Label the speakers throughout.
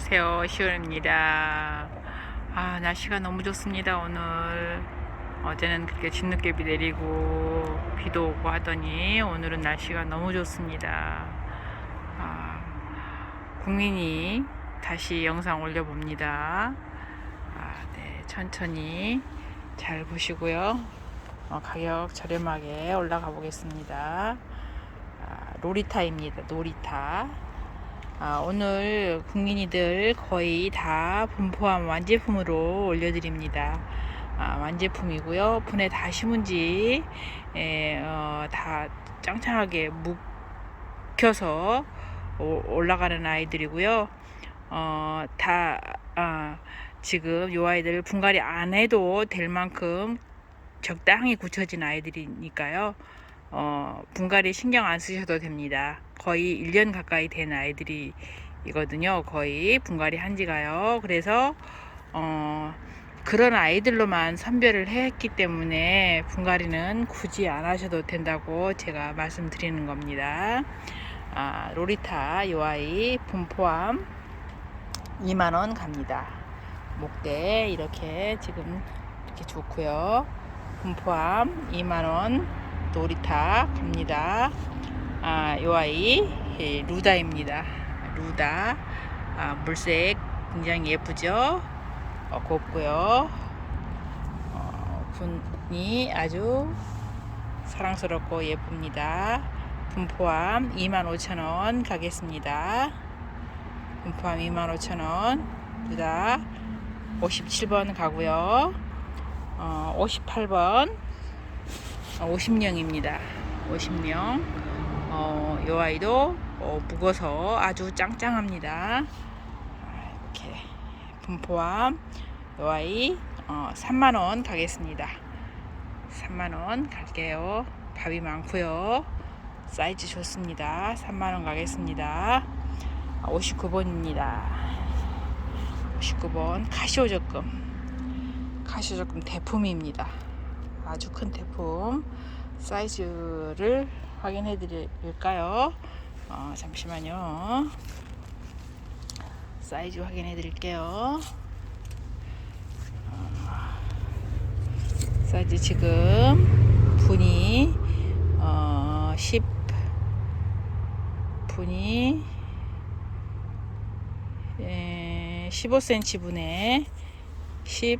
Speaker 1: 안녕하세요. 시원입니다. 아, 날씨가 너무 좋습니다, 오늘. 어제는 그렇게 진눈깨비 내리고 비도 오고 하더니 오늘은 날씨가 너무 좋습니다. 아, 국민이 다시 영상 올려봅니다. 아, 네, 천천히 잘 보시고요. 어, 가격 저렴하게 올라가 보겠습니다. 아, 로리타입니다. 놀이타. 아, 오늘 국민이들 거의 다 분포함 완제품으로 올려드립니다. 아, 완제품이고요. 분에 다 심은지 에, 어, 다 짱짱하게 오- 올라가는 아이들이고요. 어, 다 아, 지금 요 아이들 분갈이 안 해도 될 만큼 적당히 굳혀진 아이들이니까요. 어, 분갈이 신경 안 쓰셔도 됩니다. 거의 1년 가까이 된 아이들이거든요. 거의 분갈이 한 지가요. 그래서 어, 그런 아이들로만 선별을 했기 때문에 분갈이는 굳이 안 하셔도 된다고 제가 말씀드리는 겁니다. 아, 로리타 요 아이 분 포함 2만원 갑니다. 목대 이렇게 지금 이렇게 좋고요. 분 포함 2만원 놀이타 갑니다. 아, 요 아이 예, 루다입니다. 루다 아, 물색 굉장히 예쁘죠? 어, 곱고요. 어, 분이 아주 사랑스럽고 예쁩니다. 분포함 25,000원 가겠습니다. 분포함 25,000원 루다 57번 가고요. 어, 58번 50명입니다. 50명. 어, 요 아이도 어, 묵어서 아주 짱짱합니다. 아, 이렇게 분포함 요 아이 어, 3만 원 가겠습니다. 3만 원 갈게요. 밥이 많고요. 사이즈 좋습니다. 3만 원 가겠습니다. 59번입니다. 59번 카시오 적금. 카시오 적금 대품입니다. 아주 큰 대품 사이즈를 확인해 드릴까요? 어, 잠시만요. 사이즈 확인해 드릴게요. 어, 사이즈 지금 분이 어, 10 분이 에, 15cm 분에 10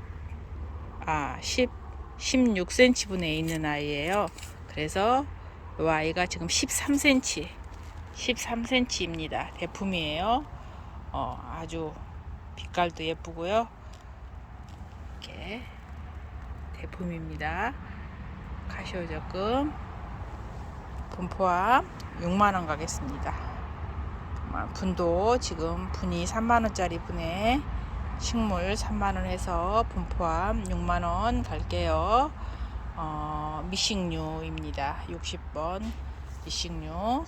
Speaker 1: 아, 10 16cm 분에 있는 아이예요. 그래서 이 아이가 지금 13cm, 13cm입니다. 대품이에요. 어, 아주 빛깔도 예쁘고요. 이렇게 대품입니다. 카시오 적금 분포함 6만 원 가겠습니다. 분도 지금 분이 3만 원짜리 분에 식물 3만원 해서 분포함 6만원 갈게요. 어, 미식류입니다. 60번 미식류.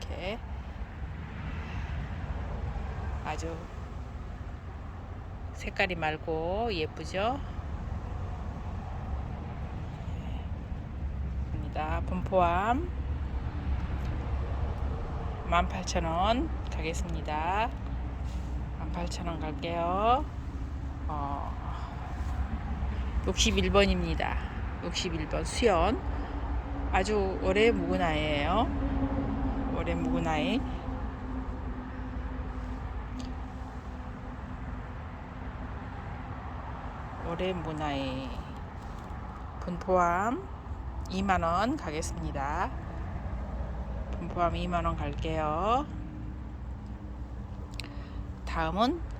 Speaker 1: 이렇게 아주 색깔이 맑고 예쁘죠? 입니다. 분포함 18,000원 가겠습니다. 18,000원 갈게요. 어, 61번입니다. 61번 수연. 아주 오래 묵은 아이예요. 오래 묵은 아이. 묵은 아이. 분포함 2만원 가겠습니다. 분포함 2만원 갈게요. 다음은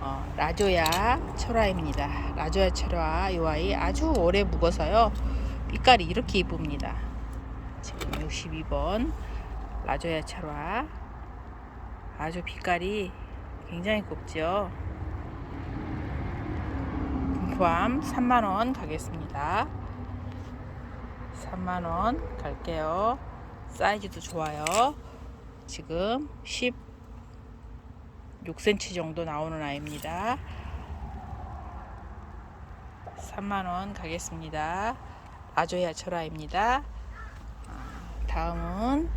Speaker 1: 어, 라조야 철화입니다. 라조야 철화 이 아이 아주 오래 묵어서요. 빛깔이 이렇게 이쁩니다. 지금 62번 라조야 철화 아주 빛깔이 굉장히 곱죠. 분포함 3만원 가겠습니다. 3만원 갈게요. 사이즈도 좋아요. 지금 10 6cm 정도 나오는 아이입니다. 3만원 가겠습니다. 아조야 철화입니다. 다음은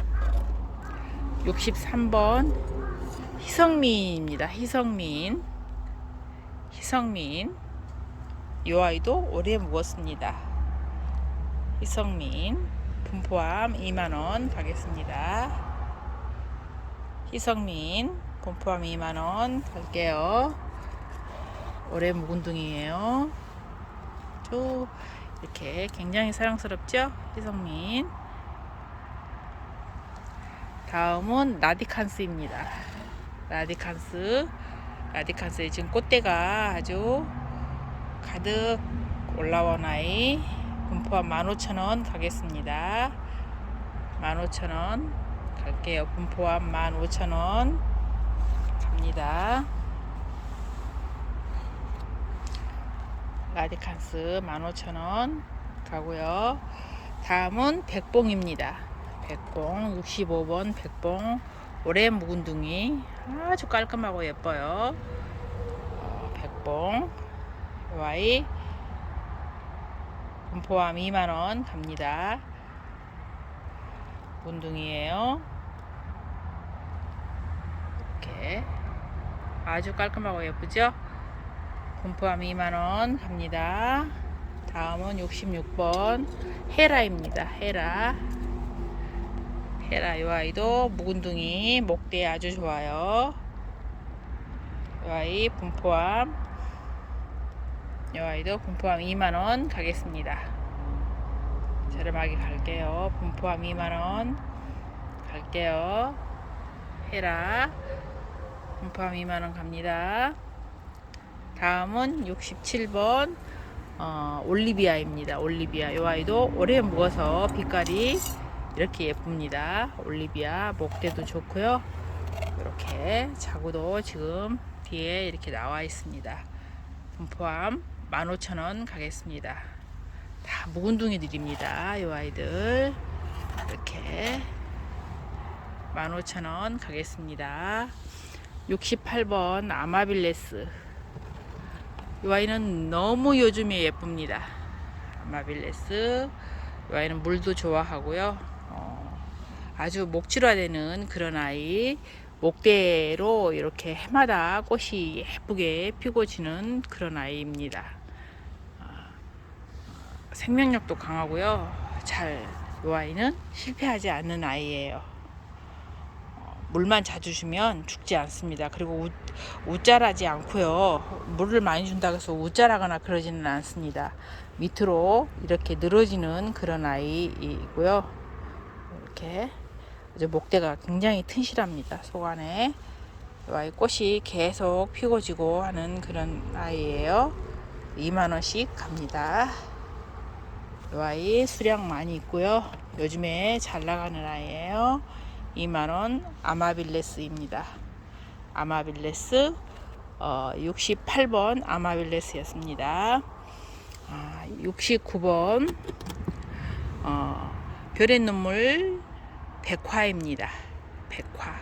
Speaker 1: 63번 희성민입니다. 희성민. 희성민. 이 아이도 오래 묵었습니다. 희성민. 분포함 2만원 가겠습니다. 희성민. 분포함 2만원 갈게요. 오래 묵은 둥이에요. 쭉 이렇게 굉장히 사랑스럽죠? 희성민. 다음은 라디칸스입니다. 라디칸스. 라디칸스의 지금 꽃대가 아주 가득 올라온 아이. 분포함 15,000원 가겠습니다. 15,000원 갈게요. 분포함 15,000원 갑니다. 라디칸스 15,000원 가고요. 다음은 백봉입니다. 백봉 65번 백봉 오래 묵은 둥이 아주 깔끔하고 예뻐요. 어, 백봉 와이 분포함 2만원 갑니다. 문둥이에요. 이렇게 아주 깔끔하고 예쁘죠? 분포함 2만원 갑니다. 다음은 66번 헤라입니다. 헤라. 헤라 이 아이도 묵은둥이 목대 아주 좋아요. 이 아이 분포함 이 아이도 분포함 2만원 가겠습니다. 저렴하게 갈게요. 분포함 2만원 갈게요. 헤라 분포함 2만원 갑니다. 다음은 67번 어, 올리비아입니다. 올리비아. 이 아이도 오래 묵어서 빛깔이 이렇게 예쁩니다. 올리비아 목대도 좋고요. 이렇게 자구도 지금 뒤에 이렇게 나와 있습니다. 분포함 15,000원 가겠습니다. 다 묵은둥이들입니다. 이 아이들 이렇게 15,000원 가겠습니다. 68번 아마빌레스 이 아이는 너무 요즘에 예쁩니다. 아마빌레스 이 아이는 물도 좋아하고요. 어, 아주 목질화되는 그런 아이 목대로 이렇게 해마다 꽃이 예쁘게 피고 지는 그런 아이입니다. 어, 생명력도 강하고요. 잘, 이 아이는 실패하지 않는 아이예요. 어, 물만 자주 주면 죽지 않습니다. 그리고 우, 우짜라지 않고요. 물을 많이 준다고 해서 우짜라거나 그러지는 않습니다. 밑으로 이렇게 늘어지는 그런 아이이고요. 이렇게 아주 목대가 굉장히 튼실합니다. 속 안에 이 꽃이 계속 피고 지고 하는 그런 아이예요. 2만 원씩 갑니다. 이 아이 수량 많이 있고요. 요즘에 잘 나가는 아이예요. 2만 원 아마빌레스입니다. 아마빌레스 어, 68번 아마빌레스였습니다. 아, 69번 어, 별의 눈물 백화입니다. 백화.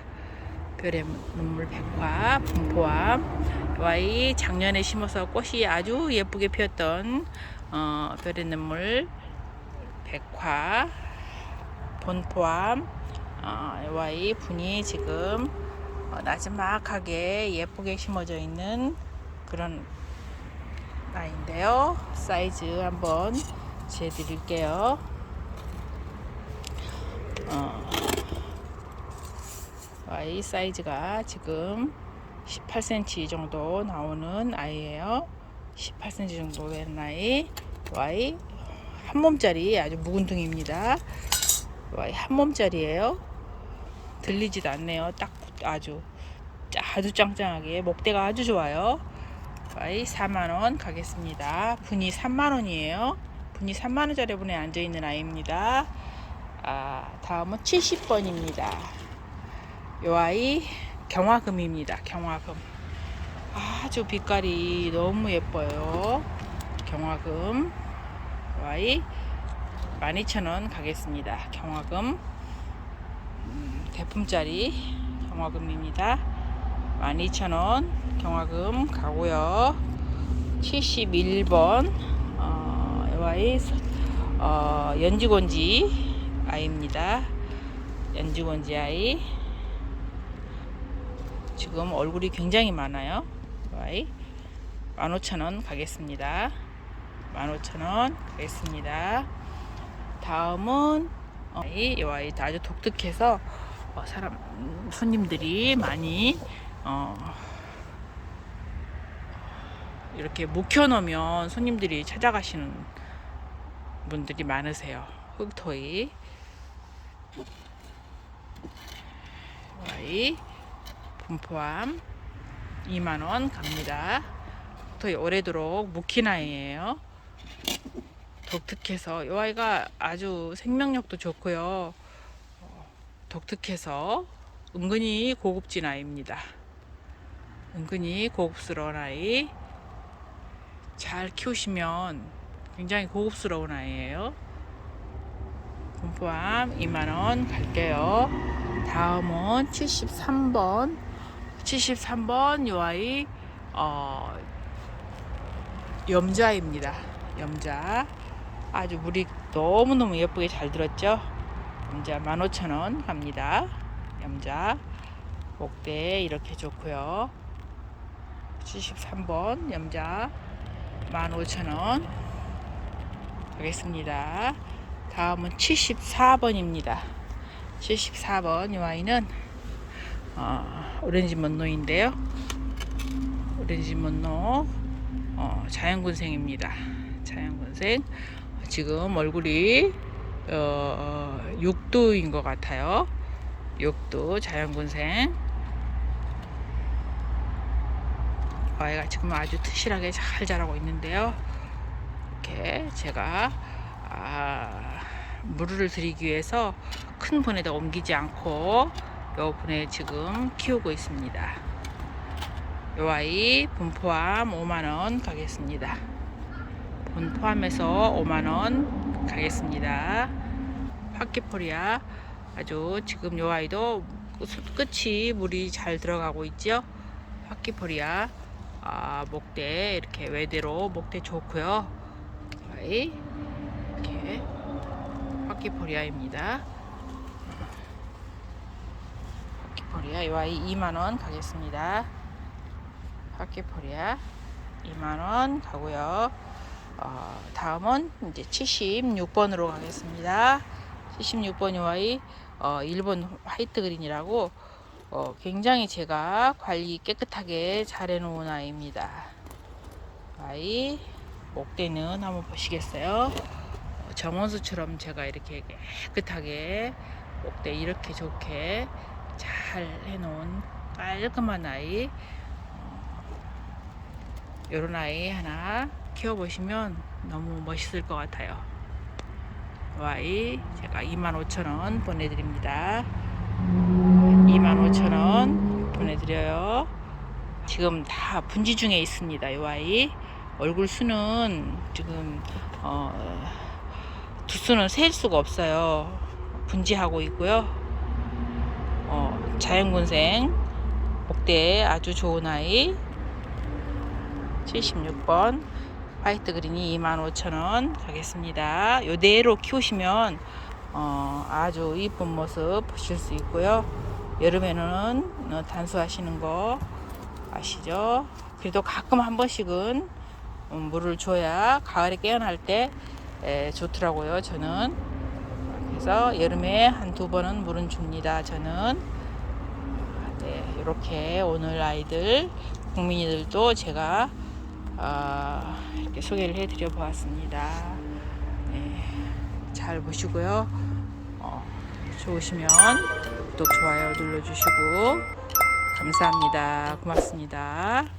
Speaker 1: 별의 눈물 백화 분포함 와이 작년에 심어서 꽃이 아주 예쁘게 피었던 어, 별의 눈물 백화 본포함 어, 와이 분이 지금 어, 나지막하게 예쁘게 심어져 있는 그런 아이인데요. 사이즈 한번 재드릴게요. 어, 아이 사이즈가 지금 18cm 정도 나오는 아이예요. 18cm 정도 되는 아이. Y 한 몸짜리 아주 묵은 둥입니다. Y 한 몸짜리예요. 들리지도 않네요. 딱 아주 아주 짱짱하게 목대가 아주 좋아요. Y 4만 원 가겠습니다. 분이 3만 원이에요. 분이 3만 원짜리 분에 앉아 있는 아이입니다. 아, 다음은 70번입니다. 요 아이 경화금입니다. 경화금. 아주 빛깔이 너무 예뻐요. 경화금. 요 아이 12,000원 가겠습니다. 경화금. 음, 대품짜리 경화금입니다. 12,000원 경화금 가고요. 71번 어, 요 아이 어, 연지곤지 아이입니다. 연지곤지 아이 지금 얼굴이 굉장히 많아요. 와이 15,000원 가겠습니다. 15,000원 가겠습니다. 다음은 어, 이 와이 아주 독특해서 어, 사람 음, 손님들이 많이 어, 이렇게 묵혀놓으면 손님들이 찾아가시는 분들이 많으세요. 흑토이 와이 분포함 2만원 갑니다. 흑토이 오래도록 묵히나이에요. 독특해서 이 아이가 아주 생명력도 좋고요. 어, 독특해서 은근히 고급진 아이입니다. 은근히 고급스러운 아이. 잘 키우시면 굉장히 고급스러운 아이예요. 분포함 2만원 갈게요. 다음은 73번. 73번 요 아이, 어, 염자입니다. 염자. 아주 물이 너무너무 예쁘게 잘 들었죠? 염자 15,000원 갑니다. 염자. 목대 이렇게 좋고요. 73번 염자 15,000원 가겠습니다. 다음은 74번입니다. 74번 이 와인은 어, 오렌지 먼노인데요. 오렌지 먼노 어, 자연군생입니다. 자연군생 지금 얼굴이 어, 6도인 것 같아요. 6도 자연군생 아이가 지금 아주 튼실하게 잘 자라고 있는데요. 이렇게 제가 아, 물을 드리기 위해서 큰 분에다 옮기지 않고 요 분에 지금 키우고 있습니다. 요 아이 분포함 5만원 가겠습니다. 분포함에서 5만원 가겠습니다. 파키포리아 아주 지금 요 아이도 끝이 물이 잘 들어가고 있죠. 파키포리아 아, 목대 이렇게 외대로 목대 좋고요. 이렇게 파키포리아입니다. 파키포리아 이 아이 2만 원 가겠습니다. 파키포리아 2만 원 가고요. 어, 다음은 이제 76번으로 가겠습니다. 76번 이 아이 어, 일본 화이트 그린이라고 어, 굉장히 제가 관리 깨끗하게 잘 해놓은 아이입니다. 아이 목대는 한번 보시겠어요? 어, 정원수처럼 제가 이렇게 깨끗하게 목대 이렇게 좋게 잘 해놓은 깔끔한 아이 이런 아이 하나 키워보시면 너무 멋있을 것 같아요. 이 아이 제가 25,000원 보내드립니다. 25,000원 보내드려요. 지금 다 분지 중에 있습니다. 이 아이 얼굴 수는 지금 어, 두수는 셀 수가 없어요. 분지하고 있고요. 어, 자연군생 목대 아주 좋은 아이 76번 화이트 그린이 25,000원 가겠습니다. 요대로 키우시면 어, 아주 이쁜 모습 보실 수 있고요. 여름에는 어, 단수하시는 거 아시죠? 그래도 가끔 한 번씩은 음, 물을 줘야 가을에 깨어날 때 에, 좋더라고요. 저는 그래서 여름에 한 두 번은 물은 줍니다. 저는 네, 이렇게 오늘 아이들 국민이들도 제가 어, 이렇게 소개를 해드려 보았습니다. 네, 잘 보시고요. 어, 좋으시면 구독, 좋아요 눌러주시고 감사합니다. 고맙습니다.